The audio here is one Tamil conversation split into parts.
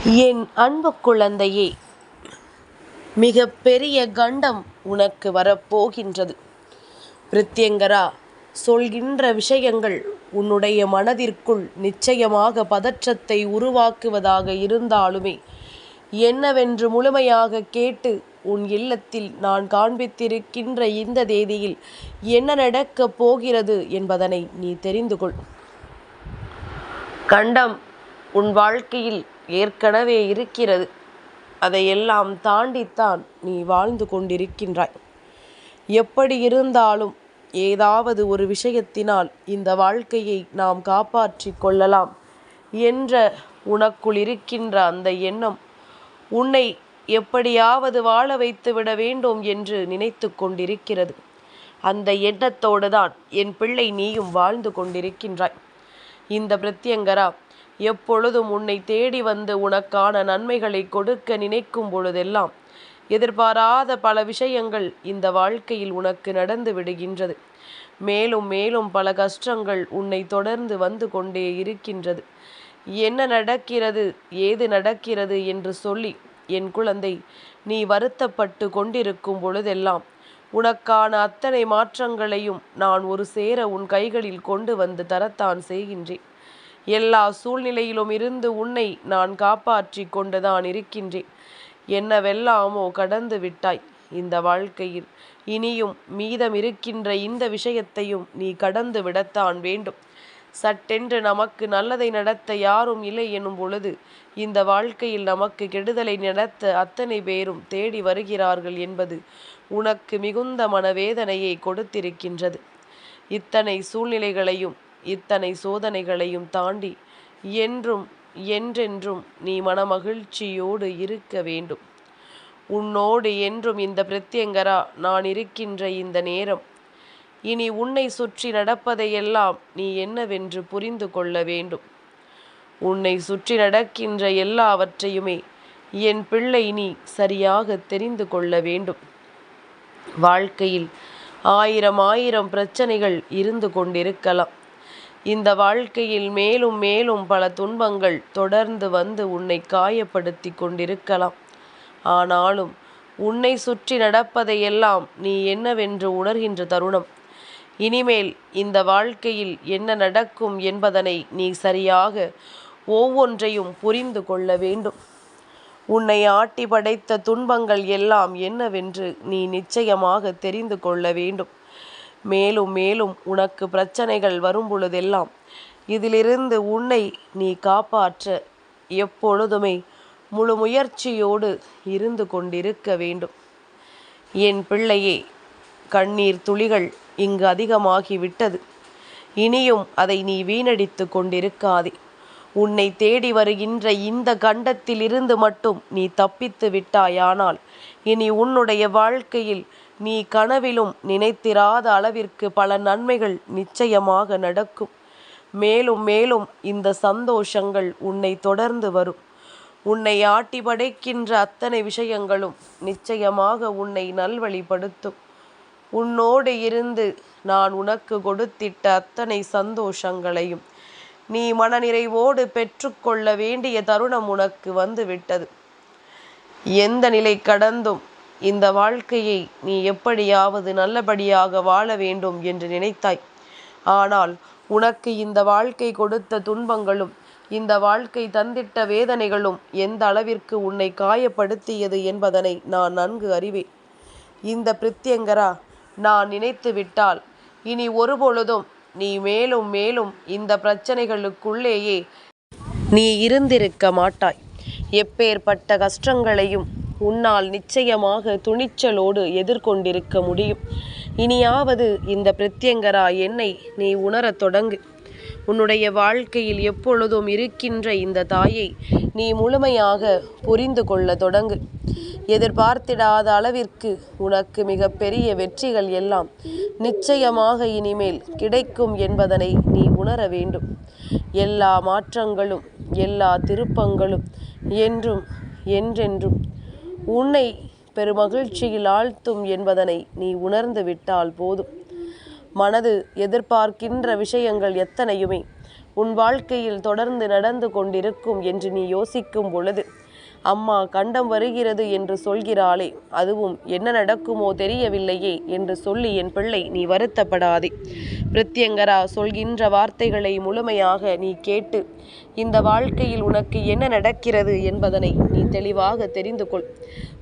என் அன்பு குழந்தையே மிக பெரிய கண்டம் உனக்கு வரப்போகின்றது. பிரித்யங்கரா சொல்கின்ற விஷயங்கள் உன்னுடைய மனதிற்குள் நிச்சயமாக பதற்றத்தை உருவாக்குவதாக இருந்தாலுமே என்னவென்று முழுமையாக கேட்டு உன் இல்லத்தில் நான் காண்பித்திருக்கின்ற இந்த தேதியில் என்ன நடக்கப் போகிறது என்பதனை நீ தெரிந்து கொள் கண்டம் உன் வாழ்க்கையில் ஏற்கனவே இருக்கிறது. அதையெல்லாம் தாண்டித்தான் நீ வாழ்ந்து கொண்டிருக்கின்றாய். எப்படி இருந்தாலும் ஏதாவது ஒரு விஷயத்தினால் இந்த வாழ்க்கையை நாம் காப்பாற்றிக் கொள்ளலாம் என்ற உனக்குள் இருக்கின்ற அந்த எண்ணம் உன்னை எப்படியாவது வாழ வைத்து விட வேண்டும் என்று நினைத்து கொண்டிருக்கிறது. அந்த எண்ணத்தோடு தான் என் பிள்ளை நீயும் வாழ்ந்து கொண்டிருக்கின்றாய். இந்த பிரத்யங்கரா எப்பொழுதும் உன்னை தேடி வந்து உனக்கான நன்மைகளை கொடுக்க நினைக்கும் பொழுதெல்லாம் எதிர்பாராத பல விஷயங்கள் இந்த வாழ்க்கையில் உனக்கு நடந்து விடுகின்றது. மேலும் மேலும் பல கஷ்டங்கள் உன்னை தொடர்ந்து வந்து கொண்டே இருக்கின்றது. என்ன நடக்கிறது ஏது நடக்கிறது என்று சொல்லி என் குழந்தை நீ வருத்தப்பட்டு கொண்டிருக்கும் பொழுதெல்லாம் உனக்கான அத்தனை மாற்றங்களையும் நான் ஒரு சேர உன் கைகளில் கொண்டு வந்து தரத்தான் செய்கின்றேன். எல்லா சூழ்நிலையிலும் இருந்து உன்னை நான் காப்பாற்றி கொண்டுதான் இருக்கின்றேன். என்னவெல்லாமோ கடந்து விட்டாய் இந்த வாழ்க்கையில். இனியும் மீதம் இருக்கின்ற இந்த விஷயத்தையும் நீ கடந்து விடத்தான் வேண்டும். சட்டென்று நமக்கு நல்லதை நடத்த யாரும் இல்லை எனும் பொழுது இந்த வாழ்க்கையில் நமக்கு கெடுதலை நடத்த அத்தனை பேரும் தேடி வருகிறார்கள் என்பது உனக்கு மிகுந்த மனவேதனையை கொடுத்திருக்கின்றது. இத்தனை சூழ்நிலைகளையும் இத்தனை சோதனைகளையும் தாண்டி என்றும் என்றென்றும் நீ மனமகிழ்ச்சியோடு இருக்க வேண்டும். உன்னோடு என்றும் இந்த பிரத்யங்கரா நான் இருக்கின்ற இந்த நேரம். இனி உன்னை சுற்றி நடப்பதையெல்லாம் நீ என்னவென்று புரிந்து கொள்ள வேண்டும். உன்னை சுற்றி நடக்கின்ற எல்லாவற்றையுமே என் பிள்ளை நீ சரியாக தெரிந்து கொள்ள வேண்டும். வாழ்க்கையில் ஆயிரம் ஆயிரம் பிரச்சனைகள் இருந்து கொண்டிருக்கலாம். இந்த வாழ்க்கையில் மேலும் மேலும் பல துன்பங்கள் தொடர்ந்து வந்து உன்னை காயப்படுத்தி கொண்டிருக்கலாம். ஆனாலும் உன்னை சுற்றி நடப்பதையெல்லாம் நீ என்னவென்று உணர்கின்ற தருணம். இனிமேல் இந்த வாழ்க்கையில் என்ன நடக்கும் என்பதனை நீ சரியாக ஒவ்வொன்றையும் புரிந்து கொள்ள வேண்டும். உன்னை ஆட்டி படைத்த துன்பங்கள் எல்லாம் என்னவென்று நீ நிச்சயமாக தெரிந்து கொள்ள வேண்டும். மேலும் மேலும் உனக்கு பிரச்சனைகள் வரும் பொழுதெல்லாம் இதிலிருந்து உன்னை நீ காப்பாற்ற எப்பொழுதுமே முழு முயற்சியோடு இருந்து கொண்டிருக்க வேண்டும். என் பிள்ளையே கண்ணீர் துளிகள் இங்கு அதிகமாகிவிட்டது. இனியும் அதை நீ வீணடித்து கொண்டிருக்காதே. உன்னை தேடி வருகின்ற இந்த கண்டத்திலிருந்து மட்டும் நீ தப்பித்து விட்டாயானால் இனி உன்னுடைய வாழ்க்கையில் நீ கனவிலும் நினைத்திராத அளவிற்கு பல நன்மைகள் நிச்சயமாக நடக்கும். மேலும் மேலும் இந்த சந்தோஷங்கள் உன்னை தொடர்ந்து வரும். உன்னை ஆட்டி படைக்கின்ற அத்தனை விஷயங்களும் நிச்சயமாக உன்னை நல்வழிப்படுத்தும். உன்னோடு இருந்து நான் உனக்கு கொடுத்திட்ட அத்தனை சந்தோஷங்களையும் நீ மனநிறைவோடு பெற்றுக்கொள்ள வேண்டிய தருணம் உனக்கு வந்துவிட்டது. எந்த நிலை கடந்தும் இந்த வாழ்க்கையை நீ எப்படியாவது நல்லபடியாக வாழ வேண்டும் என்று நினைத்தாய். ஆனால் உனக்கு இந்த வாழ்க்கை கொடுத்த துன்பங்களும் இந்த வாழ்க்கை தந்திட்ட வேதனைகளும் எந்த அளவிற்கு உன்னை காயப்படுத்தியது என்பதனை நான் நன்கு அறிவேன். இந்த பிரித்யங்கரா நான் நினைத்து விட்டால் இனி ஒருபொழுதும் நீ மேலும் மேலும் இந்த பிரச்சனைகளுக்குள்ளேயே நீ இருந்திருக்க மாட்டாய். எப்பேற்பட்ட கஷ்டங்களையும் உன்னால் நிச்சயமாக துணிச்சலோடு எதிர்கொண்டிருக்க முடியும். இனியாவது இந்த பிரத்யங்கரா என்னை நீ உணரத் தொடங்கு. உன்னுடைய வாழ்க்கையில் எப்பொழுதும் இருக்கின்ற இந்த தாயை நீ முழுமையாக புரிந்து கொள்ள தொடங்கு. எதிர்பார்த்திடாத அளவிற்கு உனக்கு மிக பெரிய வெற்றிகள் எல்லாம் நிச்சயமாக இனிமேல் கிடைக்கும் என்பதனை நீ உணர வேண்டும். எல்லா மாற்றங்களும் எல்லா திருப்பங்களும் என்றும் என்றென்றும் உன்னை பெருமகிழ்ச்சியில் ஆழ்த்தும் என்பதனை நீ உணர்ந்து விட்டால் போதும். மனது எதிர்பார்க்கின்ற விஷயங்கள் எத்தனையுமே உன் வாழ்க்கையில் தொடர்ந்து நடந்து கொண்டிருக்கும் என்று நீ யோசிக்கும் பொழுது அம்மா கண்டம் வருகிறது என்று சொல்கிறாளே அதுவும் என்ன நடக்குமோ தெரியவில்லையே என்று சொல்லி என் பிள்ளை நீ வருத்தப்படாதே. பிரத்யங்கரா சொல்கின்ற வார்த்தைகளை முழுமையாக நீ கேட்டு இந்த வாழ்க்கையில் உனக்கு என்ன நடக்கிறது என்பதனை நீ தெளிவாக தெரிந்து கொள்.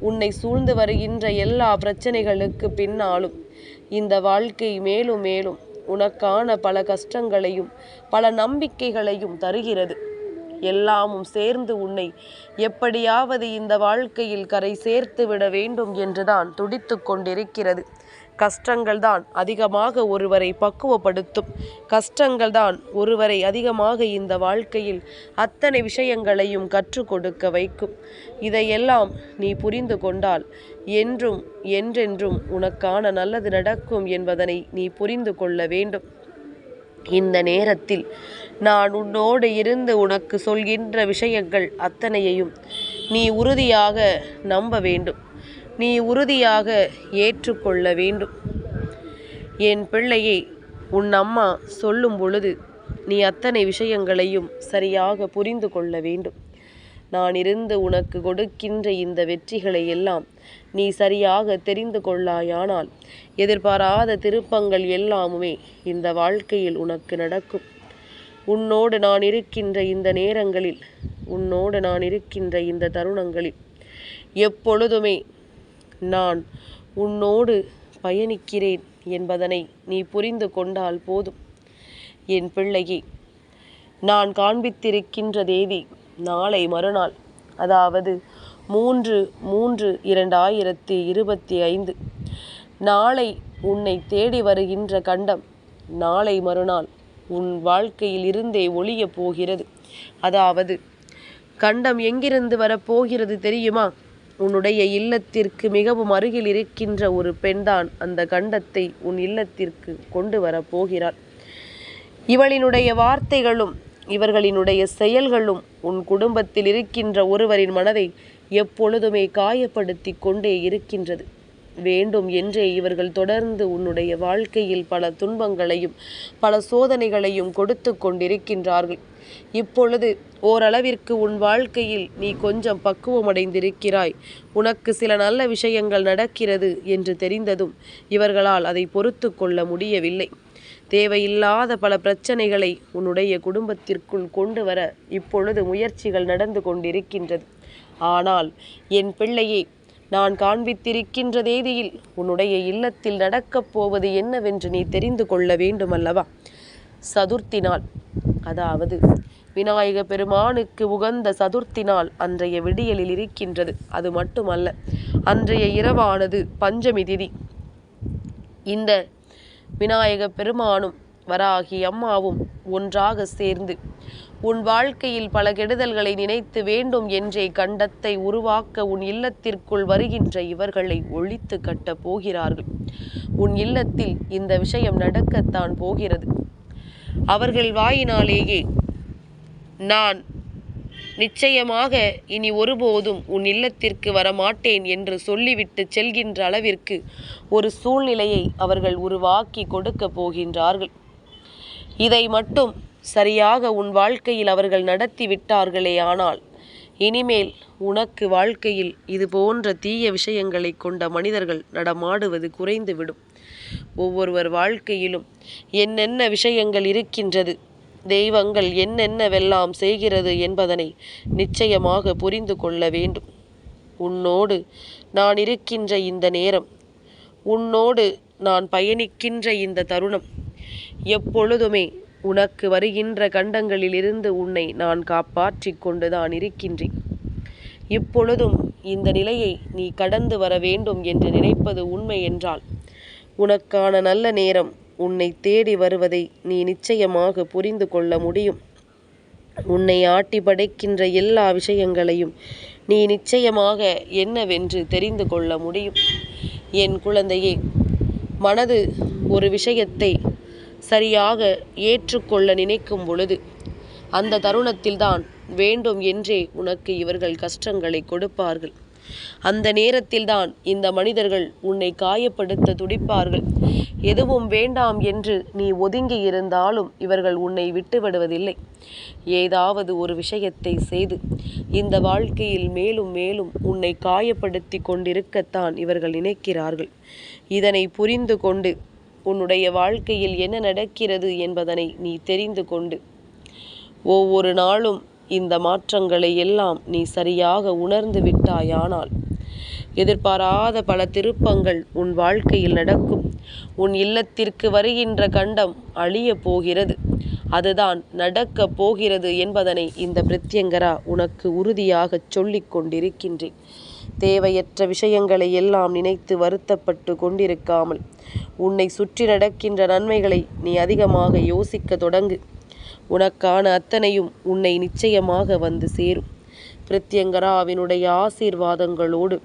உன்னை சூழ்ந்து வருகின்ற எல்லா பிரச்சனைகளுக்கு பின்னாலும் இந்த வாழ்க்கை மேலும் மேலும் உனக்கான பல கஷ்டங்களையும் பல நம்பிக்கைகளையும் தருகிறது. எல்லாமும் சேர்ந்து உன்னை எப்படியாவது இந்த வாழ்க்கையில் கரை சேர்த்து விட வேண்டும் என்றுதான் துடித்து கொண்டிருக்கிறது. கஷ்டங்கள் தான் அதிகமாக ஒருவரை பக்குவப்படுத்தும். கஷ்டங்கள் தான் ஒருவரை அதிகமாக இந்த வாழ்க்கையில் அத்தனை விஷயங்களையும் கற்றுக் கொடுக்க வைக்கும். இதையெல்லாம் நீ புரிந்து கொண்டால் என்றும் என்றென்றும் உனக்கான நல்லது நடக்கும் என்பதனை நீ புரிந்து கொள்ள வேண்டும். இந்த நேரத்தில் நான் உன்னோடு இருந்து உனக்கு சொல்கின்ற விஷயங்கள் அத்தனையையும் நீ உறுதியாக நம்ப வேண்டும். நீ உறுதியாக ஏற்றுக்கொள்ள வேண்டும். என் பிள்ளையை உன் அம்மா சொல்லும் பொழுது நீ அத்தனை விஷயங்களையும் சரியாக புரிந்து கொள்ள வேண்டும். நான் இருந்து உனக்கு கொடுக்கின்ற இந்த வெற்றிகளை எல்லாம் நீ சரியாக தெரிந்து கொள்ளாயானால் எதிர்பாராத திருப்பங்கள் எல்லாமுமே இந்த வாழ்க்கையில் உனக்கு நடக்கும். உன்னோடு நான் இருக்கின்ற இந்த நேரங்களில் உன்னோடு நான் இருக்கின்ற இந்த தருணங்களில் எப்பொழுதுமே நான் உன்னோடு பயணிக்கிறேன் என்பதனை நீ புரிந்து கொண்டால் போதும். என் பிள்ளையே நான் காண்பித்திருக்கின்ற தேதி நாளை மறுநாள். அதாவது மூன்று மூன்று இரண்டாயிரத்தி இருபத்தி ஐந்து. நாளை உன்னை தேடி வருகின்ற கண்டம் நாளை மறுநாள். உன் வாழ்க்கையில் இருந்தே ஒளியப் போகிறது. அதாவது கண்டம் எங்கிருந்து வரப்போகிறது தெரியுமா? உன்னுடைய இல்லத்திற்கு மிகவும் அருகில் இருக்கின்ற ஒரு பெண்தான் அந்த கண்டத்தை உன் இல்லத்திற்கு கொண்டு வரப்போகிறாள். இவளினுடைய வார்த்தைகளும் இவர்களினுடைய செயல்களும் உன் குடும்பத்தில் இருக்கின்ற ஒருவரின் மனதை எப்பொழுதுமே காயப்படுத்தி கொண்டே இருக்கின்றது. வேண்டும் என்றே இவர்கள் தொடர்ந்து உன்னுடைய வாழ்க்கையில் பல துன்பங்களையும் பல சோதனைகளையும் கொடுத்து கொண்டிருக்கின்றார்கள். இப்பொழுது ஓரளவிற்கு உன் வாழ்க்கையில் நீ கொஞ்சம் பக்குவமடைந்திருக்கிறாய். உனக்கு சில நல்ல விஷயங்கள் நடக்கிறது என்று தெரிந்ததும் இவர்களால் அதை பொறுத்து கொள்ள முடியவில்லை. தேவையில்லாத பல பிரச்சனைகளை உன்னுடைய குடும்பத்திற்குள் கொண்டு வர இப்பொழுது முயற்சிகள் நடந்து கொண்டிருக்கின்றது. ஆனால் என் பிள்ளையை நான் காண்பித்திருக்கின்ற தேதியில் உன்னுடைய இல்லத்தில் நடக்கப் போவது என்னவென்று நீ தெரிந்து கொள்ள வேண்டுமல்லவா? சதுர்த்தி நாள். அதாவது விநாயக பெருமானுக்கு உகந்த சதுர்த்தி நாள் அன்றைய விடியலில் இருக்கின்றது. அது மட்டுமல்ல அன்றைய இரவானது பஞ்சமி திதி. இந்த விநாயக பெருமானும் வராகி அம்மாவும் ஒன்றாக சேர்ந்து உன் வாழ்க்கையில் பல கெடுதல்களை நினைத்து வேண்டும் என்றே கண்டத்தை உருவாக்க உன் இல்லத்திற்குள் வருகின்ற இவர்களை ஒழித்து கட்டப் போகிறார்கள். உன் இல்லத்தில் இந்த விஷயம் நடக்கத்தான் போகிறது. அவர்கள் வாயினாலேயே நான் நிச்சயமாக இனி ஒருபோதும் உன் இல்லத்திற்கு வரமாட்டேன் என்று சொல்லிவிட்டு செல்கின்ற அளவிற்கு ஒரு சூழ்நிலையை அவர்கள் உருவாக்கி கொடுக்கப் போகின்றார்கள். இதை மட்டும் சரியாக உன் வாழ்க்கையில் அவர்கள் நடத்தி விட்டார்களே ஆனால் இனிமேல் உனக்கு வாழ்க்கையில் இது போன்ற தீய விஷயங்களை கொண்ட மனிதர்கள் நடமாடுவது குறைந்துவிடும். ஒவ்வொருவர் வாழ்க்கையிலும் என்னென்ன விஷயங்கள் இருக்கின்றது தெய்வங்கள் என்னென்னவெல்லாம் செய்கிறது என்பதனை நிச்சயமாக புரிந்து கொள்ள வேண்டும். உன்னோடு நான் இருக்கின்ற இந்த நேரம் உன்னோடு நான் பயணிக்கின்ற இந்த தருணம் எப்பொழுதுமே உனக்கு வருகின்ற கண்டங்களிலிருந்து உன்னை நான் காப்பாற்றி கொண்டுதான் இருக்கின்றேன். இப்பொழுதும் இந்த நிலையை நீ கடந்து வர வேண்டும் என்று நினைப்பது உண்மை என்றால் உனக்கான நல்ல நேரம் உன்னை தேடி வருவதை நீ நிச்சயமாக புரிந்து கொள்ள முடியும். உன்னை ஆட்டி படைக்கின்ற எல்லா விஷயங்களையும் நீ நிச்சயமாக என்னவென்று தெரிந்து கொள்ள முடியும். என் குழந்தையே மனது ஒரு விஷயத்தை சரியாக ஏற்றுக்கொள்ள நினைக்கும் பொழுது அந்த தருணத்தில்தான் வேண்டும் என்றே உனக்கு இவர்கள் கஷ்டங்களை கொடுப்பார்கள். அந்த நேரத்தில்தான் இந்த மனிதர்கள் உன்னை காயப்படுத்த துடிப்பார்கள். எதுவும் வேண்டாம் என்று நீ ஒதுங்கி இருந்தாலும் இவர்கள் உன்னை விட்டுவிடுவதில்லை ஏதாவது ஒரு விஷயத்தை செய்து இந்த வாழ்க்கையில் மேலும் மேலும் உன்னை காயப்படுத்தி கொண்டிருக்கத்தான் இவர்கள் நினைக்கிறார்கள். இதனை புரிந்து கொண்டு உன்னுடைய வாழ்க்கையில் என்ன நடக்கிறது என்பதனை நீ தெரிந்து கொண்டு. ஒவ்வொரு நாளும் இந்த மாற்றங்களை எல்லாம் நீ சரியாக உணர்ந்து விட்டாயானால் எதிர்பாராத பல திருப்பங்கள் உன் வாழ்க்கையில் நடக்கும். உன் இல்லத்திற்கு வருகின்ற கண்டம் அழியப் போகிறது. அதுதான் நடக்கப் போகிறது என்பதனை இந்த பிரத்யங்கரா உனக்கு உறுதியாகச் சொல்லிக் கொண்டிருக்கின்றேன். தேவையற்ற விஷயங்களை எல்லாம் நினைத்து வருத்தப்பட்டு கொண்டிருக்காமல் உன்னை சுற்றி நடக்கின்ற நன்மைகளை நீ அதிகமாக யோசிக்க தொடங்கு. உனக்கான அத்தனையும் உன்னை நிச்சயமாக வந்து சேரும். பிரத்யங்கராவினுடைய ஆசீர்வாதங்களோடு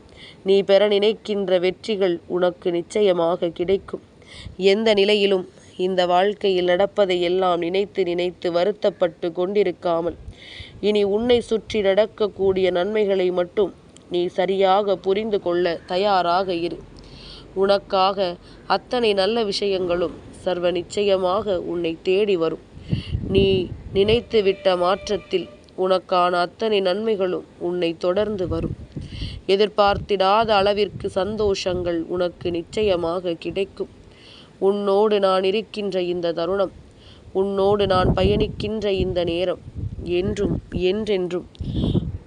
நீ பெற நினைக்கின்ற வெற்றிகள் உனக்கு நிச்சயமாக கிடைக்கும். எந்த நிலையிலும் இந்த வாழ்க்கையில் நடப்பதை எல்லாம் நினைத்து நினைத்து வருத்தப்பட்டு கொண்டிருக்காமல் இனி உன்னை சுற்றி நடக்கக்கூடிய நன்மைகளை மட்டும் நீ சரியாக புரிந்து கொள்ள தயாராக இரு. உனக்காக அத்தனை நல்ல விஷயங்களும் சர்வ நிச்சயமாக உன்னை தேடி வரும். நீ நினைத்துவிட்ட மாற்றத்தில் உனக்கான அத்தனை நன்மைகளும் உன்னை தொடர்ந்து வரும். எதிர்பார்த்திடாத அளவிற்கு சந்தோஷங்கள் உனக்கு நிச்சயமாக கிடைக்கும். உன்னோடு நான் இருக்கின்ற இந்த தருணம் உன்னோடு நான் பயணிக்கின்ற இந்த நேரம் என்றும் என்றென்றும்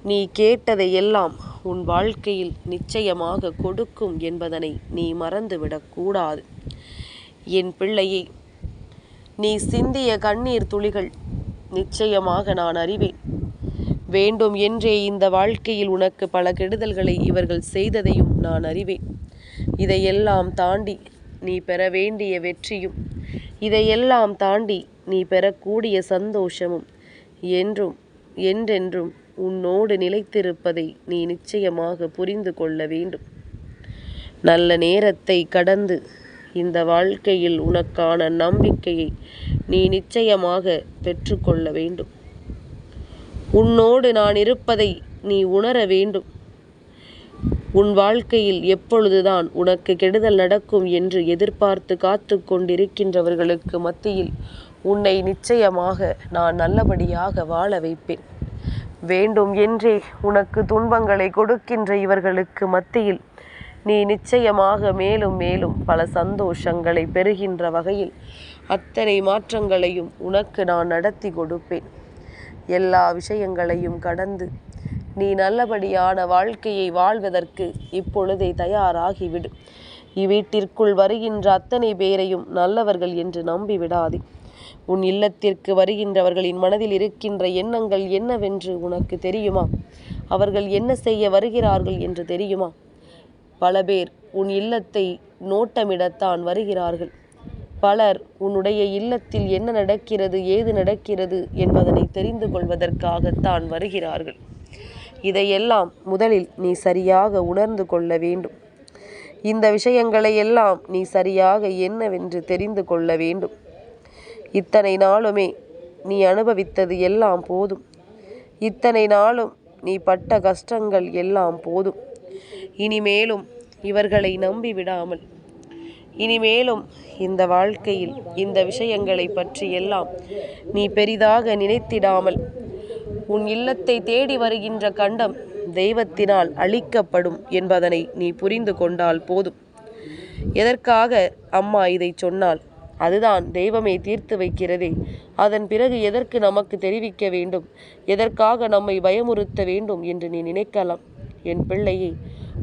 நீ கேட்டதை எல்லாம் உன் வாழ்க்கையில் நிச்சயமாக கொடுக்கும் என்பதனை நீ மறந்துவிடக்கூடாது என் பிள்ளையை நீ சிந்திய கண்ணீர் துளிகள் நிச்சயமாக நான் அறிவேன். வேண்டும் என்றே இந்த வாழ்க்கையில் உனக்கு பல கெடுதல்களை இவர்கள் செய்ததையும் நான் அறிவேன். இதையெல்லாம் தாண்டி நீ பெற வேண்டிய வெற்றியும் இதையெல்லாம் தாண்டி நீ பெறக்கூடிய சந்தோஷமும் என்றும் என்றென்றும் உன்னோடு நிலைத்திருப்பதை நீ நிச்சயமாக புரிந்து கொள்ள வேண்டும். நல்ல நேரத்தை கடந்து இந்த வாழ்க்கையில் உனக்கான நம்பிக்கையை நீ நிச்சயமாக பெற்றுக்கொள்ள வேண்டும். உன்னோடு நான் இருப்பதை நீ உணர வேண்டும். உன் வாழ்க்கையில் எப்பொழுதுதான் உனக்கு கெடுதல் நடக்கும் என்று எதிர்பார்த்து காத்து கொண்டிருக்கின்றவர்களுக்கு மத்தியில் உன்னை நிச்சயமாக நான் நல்லபடியாக வாழ வைப்பேன். வேண்டும் என்றே உனக்கு துன்பங்களை கொடுக்கின்ற இவர்களுக்கு மத்தியில் நீ நிச்சயமாக மேலும் மேலும் பல சந்தோஷங்களை பெறுகின்ற வகையில் அத்தனை மாற்றங்களையும் உனக்கு நான் நடத்தி கொடுப்பேன். எல்லா விஷயங்களையும் கடந்து நீ நல்லபடியான வாழ்க்கையை வாழ்வதற்கு இப்பொழுதே தயாராகிவிடு. இவ்வீட்டிற்குள் வருகின்ற அத்தனை பேரையும் நல்லவர்கள் என்று நம்பிவிடாதே. உன் இல்லத்திற்கு வருகின்றவர்களின் மனதில் இருக்கின்ற எண்ணங்கள் என்னவென்று உனக்கு தெரியுமா? அவர்கள் என்ன செய்ய வருகிறார்கள் என்று தெரியுமா? பல பேர் உன் இல்லத்தை நோட்டமிடத்தான் வருகிறார்கள். பலர் உன்னுடைய இல்லத்தில் என்ன நடக்கிறது ஏது நடக்கிறது என்பதனை தெரிந்து கொள்வதற்காகத்தான் வருகிறார்கள். இதையெல்லாம் முதலில் நீ சரியாக உணர்ந்து கொள்ள வேண்டும். இந்த விஷயங்களை எல்லாம் நீ சரியாக என்னவென்று தெரிந்து கொள்ள வேண்டும். இத்தனை நாளுமே நீ அனுபவித்தது எல்லாம் போதும். இத்தனை நாளும் நீ பட்ட கஷ்டங்கள் எல்லாம் போதும். இனிமேலும் இவர்களை நம்பி விடாமல் இனிமேலும் இந்த வாழ்க்கையில் இந்த விஷயங்களை பற்றி எல்லாம் நீ பெரிதாக நினைத்திடாமல் உன் இல்லத்தை தேடி வருகின்ற கண்டம் தெய்வத்தினால் அழிக்கப்படும் என்பதனை நீ புரிந்து கொண்டால் போதும். எதற்காக அம்மா இதை சொன்னால் அதுதான் தெய்வமே தீர்த்து வைக்கிறதே. அதன் பிறகு எதற்கு நமக்கு தெரிவிக்க வேண்டும்? எதற்காக நம்மை பயமுறுத்த வேண்டும் என்று நீ நினைக்கலாம். என் பிள்ளையை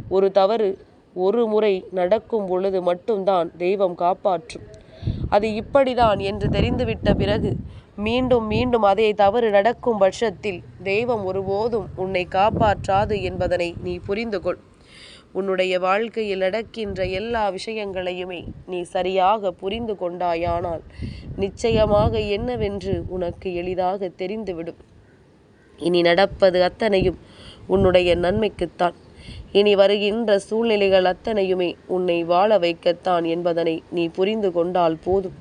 ஒரு தவறு ஒரு முறை நடக்கும் பொழுது மட்டும்தான் தெய்வம் காப்பாற்றும். அது இப்படிதான் என்று தெரிந்துவிட்ட பிறகு மீண்டும் மீண்டும் அதே தவறு நடக்கும் பட்சத்தில் தெய்வம் ஒருபோதும் உன்னை காப்பாற்றாது என்பதனை நீ புரிந்து கொள் உன்னுடைய வாழ்க்கையில் நடக்கின்ற எல்லா விஷயங்களையுமே நீ சரியாக புரிந்து கொண்டாயானால் நிச்சயமாக என்னவென்று உனக்கு எளிதாக தெரிந்துவிடும். இனி நடப்பது அத்தனையும் உன்னுடைய நன்மைக்குத்தான். இனி வருகின்ற சூழ்நிலைகள் அத்தனையுமே உன்னை வாழ வைக்கத்தான் என்பதனை நீ புரிந்து கொண்டால் போதும்.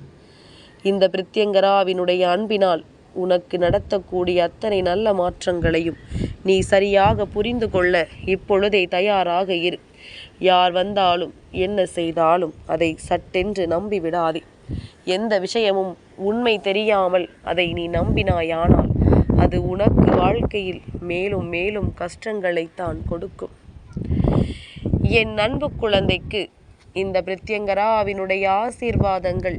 இந்த பிரித்யங்கராவினுடைய அன்பினால் உனக்கு நடத்தக்கூடிய அத்தனை நல்ல மாற்றங்களையும் நீ சரியாக புரிந்து கொள்ள இப்பொழுதே தயாராக இரு. யார் வந்தாலும் என்ன செய்தாலும் அதை சட்டென்று நம்பிவிடாதே. எந்த விஷயமும் உண்மை தெரியாமல் அதை நீ நம்பினாயானால் அது உனக்கு வாழ்க்கையில் மேலும் மேலும் கஷ்டங்களைத்தான் கொடுக்கும். என் அன்பு குழந்தைக்கு இந்த பிரத்யங்கராவினுடைய ஆசீர்வாதங்கள்